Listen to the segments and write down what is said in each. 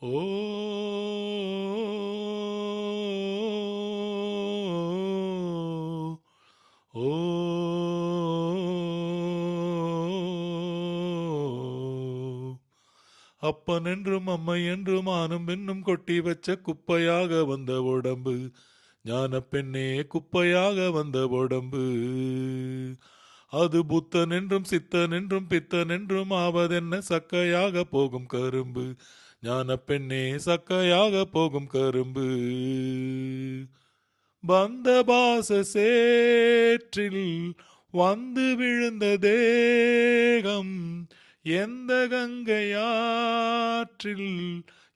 Oh, oh, oh. ஓ ஓ அப்பன் என்றும் அம்மை என்றும் ஆணும் பெண்ணும் கொட்டி வச்ச குப்பையாக வந்த உடம்பு. ஞான பெண்ணே குப்பையாக வந்த உடம்பு. அது புத்தன் என்றும் சித்தன் என்றும் பித்தன் என்றும் ஆவதென்ன சக்கையாக போகும் கரும்பு. ஞான பெண்ணே சக்கையாக போகும் கரும்பு. வந்த பாச சேற்றில் வந்து விழுந்த தேகம் எந்த கங்கையாற்றில்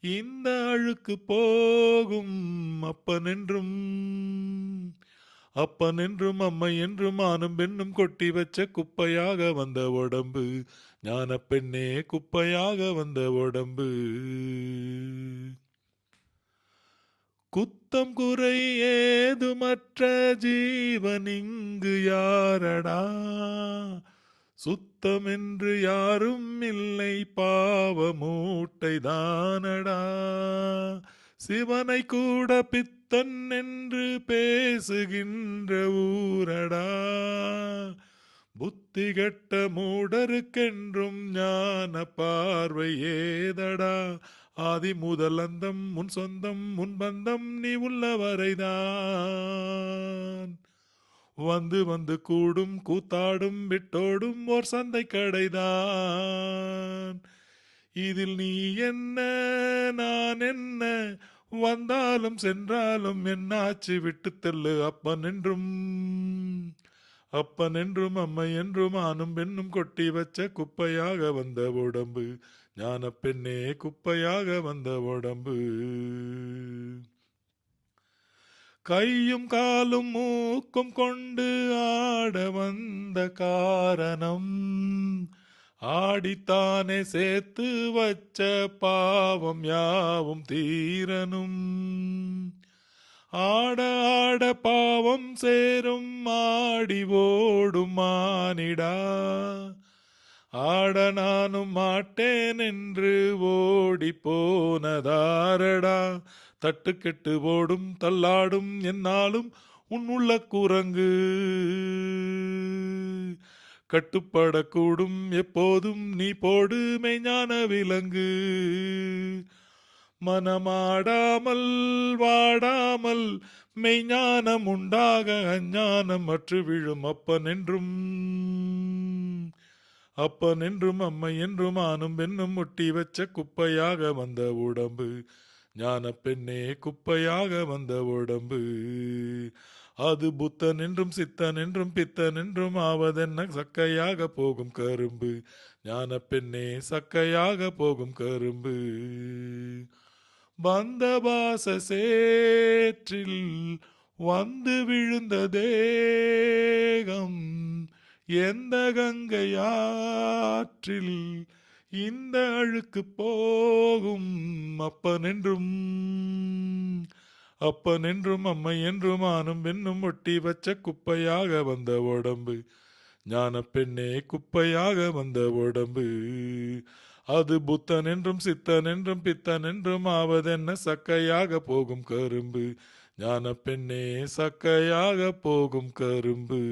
இந்த அழுக்கு போகும் அப்பனென்றும். அப்பனென்றும் அம்மை என்றும் ஆணும் பெண்ணும் கொட்டி வச்ச குப்பையாக வந்த உடம்பு. ஞான பெண்ணே குப்பையாக வந்த உடம்பு. குத்தம் குறை ஏதுமற்ற ஜீவன் இங்கு யாரடா? சுத்தம் என்று யாரும் இல்லை பாவமூட்டை தானடா? சிவனை கூட பித்தன் என்று பேசுகின்ற ஊரடா. புத்தி கெட்ட மூடருக்கென்றும் ஞான பார்வை ஏதடா. ஆதி முதல் அந்தம் முன் சொந்தம் முன் பந்தம் நீ உள்ளவரைதான். வந்து வந்து கூடும் கூத்தாடும் விட்டோடும் ஓர் சந்தை கடைதான். இதில் நீ என்ன நான் என்ன வந்தாலும் சென்றாலும் என்னாச்சு விட்டு தெல்லு. அப்பன் என்றும் அப்பன் என்றும் அம்மை என்றும் ஆணும் பெண்ணும் கொட்டி வச்ச குப்பையாக வந்த உடம்பு. ஞான பெண்ணே குப்பையாக வந்த உடம்பு. கையும் காலும் மூக்கும் கொண்டு ஆட வந்த காரணம். ஆடித்தானே சேர்த்து வச்ச பாவம் யாவும் தீரனும். ஆட ஆட பாவம் சேரும் ஆடி ஓடும் மானிடா. ஆட நானும் மாட்டேன் என்று ஓடி போனதாரடா. தட்டுக்கெட்டு ஓடும் தள்ளாடும் என்னாலும் உன்னுள்ள குரங்கு. கட்டுப்படக்கூடும். எப்போதும் நீ போடு மெய்ஞான விலங்கு. மனமாடாமல் வாடாமல் மெய்ஞானம் உண்டாக அஞ்ஞானம் அற்று விழும் அப்பன் என்றும். அப்பன் என்றும் அம்மை என்றும் ஆணும் பெண்ணும் முட்டி வச்ச குப்பையாக வந்த உடம்பு. ஞான பெண்ணே குப்பையாக வந்த உடம்பு. அது புத்தன் என்றும் சித்தன் என்றும் பித்தன் என்றும் ஆவதென்ன சக்கையாக போகும் கரும்பு. ஞான பெண்ணே சக்கையாக போகும் கரும்பு. வந்த பாச சேற்றில் வந்து விழுந்த தேகம். எந்த கங்கையாற்றில் இந்த அழுக்கு போகும் அப்பன் என்றும் அப்பன் என்றும் அம்மை என்றும் ஆணும் பெண்ணும் ஒட்டி வச்ச குப்பையாக வந்த உடம்பு ஞான பெண்ணே குப்பையாக வந்த உடம்பு. அது புத்தன் என்றும் சித்தன் என்றும் பித்தன் என்றும் ஆவதென்ன சக்கையாக போகும் கரும்பு ஞான பெண்ணே சக்கையாக போகும் கரும்பு.